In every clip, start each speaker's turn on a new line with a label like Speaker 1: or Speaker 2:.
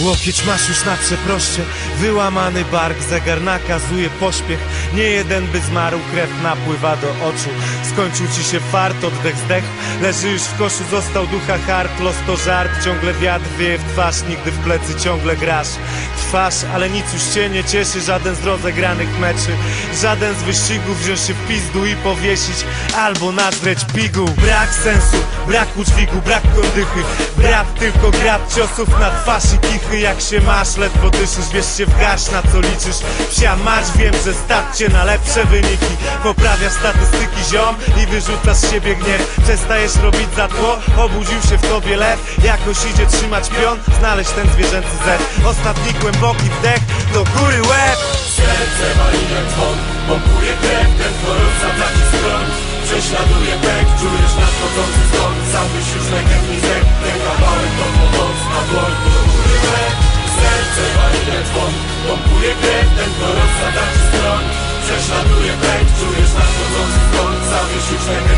Speaker 1: Łokieć masz już na przeproście. Wyłamany bark, zegar nakazuje pośpiech. Nie jeden by zmarł, krew napływa do oczu. Skończył ci się fart, oddech zdech. Leży już w koszu, został ducha hart Los to żart, ciągle wiatr wieje w twarz Nigdy w plecy ciągle grasz. Twarz, ale nic już cię nie cieszy. Żaden z rozegranych meczy Żaden z wyścigów. Wziąć się w pizdu i powiesić Albo nadrzeć pigu Brak sensu, brak udźwigu, brak kondychy Brat tylko grab ciosów na twarz i kichy Jak się masz, ledwo dyszysz, wiesz się w garść na co liczysz. Psia mać, wiem, że stać cię na lepsze wyniki. Poprawiasz statystyki ziom i wyrzucasz z siebie gniew. Przestajesz robić za tło, obudził się w tobie lew. Jakoś idzie trzymać pion, znaleźć ten zwierzęcy zet Ostatni głęboki wdech, do góry łeb.
Speaker 2: Serce wali jak dzwon Pompuje Prześladuje pęk, czujesz nadchodzący zgon. Sam byś już najchętniej zek Ten kawałek to pomoc. Na dłoń do góry Serce wali jak dzwon Pompuje krew, ten chorób zabraki stron Prześladuje pęk, czujesz nadchodzący zgon. Sam byś już najchętniej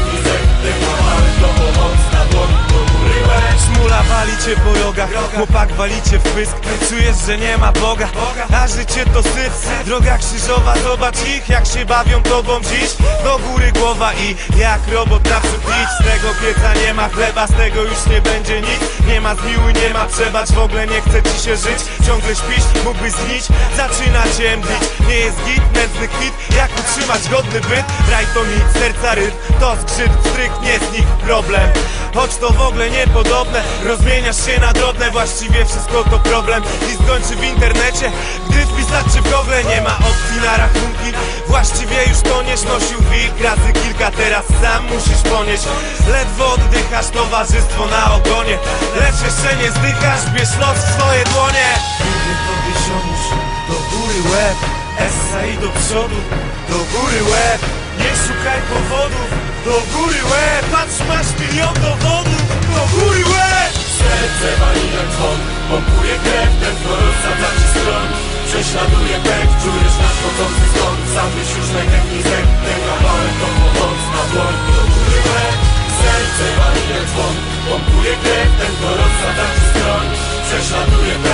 Speaker 1: chłopak wali cię w pysk Czujesz, że nie ma Boga, a życie to syf Droga krzyżowa, zobacz ich, jak się bawią tobą dziś. Do góry głowa i jak robot naprzód idź Z tego pieca nie ma chleba, z tego już nie będzie nic. Nie ma zmiły, nie ma przebacz, w ogóle nie chce ci się żyć. Ciągle śpisz, mógłbyś znić, zaczyna cię mdlić. Nie jest git, nędzny kwit, jak utrzymać godny byt? Raj to nic, serca rytm, to skrzyt, stryk, nie znik problem Choć to w ogóle niepodobne Rozmieniasz się na drobne. Właściwie wszystko to problem I skończy w internecie. Gdy wpisać czy w Google Nie ma opcji na rachunki Właściwie już toniesz Nosił wilk razy kilka. Teraz sam musisz ponieść. Ledwo oddychasz Towarzystwo na ogonie. Lecz jeszcze nie zdychasz Bierz los w swoje dłonie. Mówię tobie ziomuś Do góry łeb. Essa i do przodu Do góry łeb. Nie szukaj powodów Do góry łeb milion dowodów Do góry łeb.
Speaker 2: Serce wali jak dzwon Pompuje krew, ten chorób zabraki stron. Prześladuje pęk, czujesz nadchodzący zgon. Sam byś już najchętniej zek Ten kawałek to pomoc na dłoń do góry łeb. Serce wali jak dzwon Pompuje krew, ten chorób zabraki stron. Prześladuje pęk,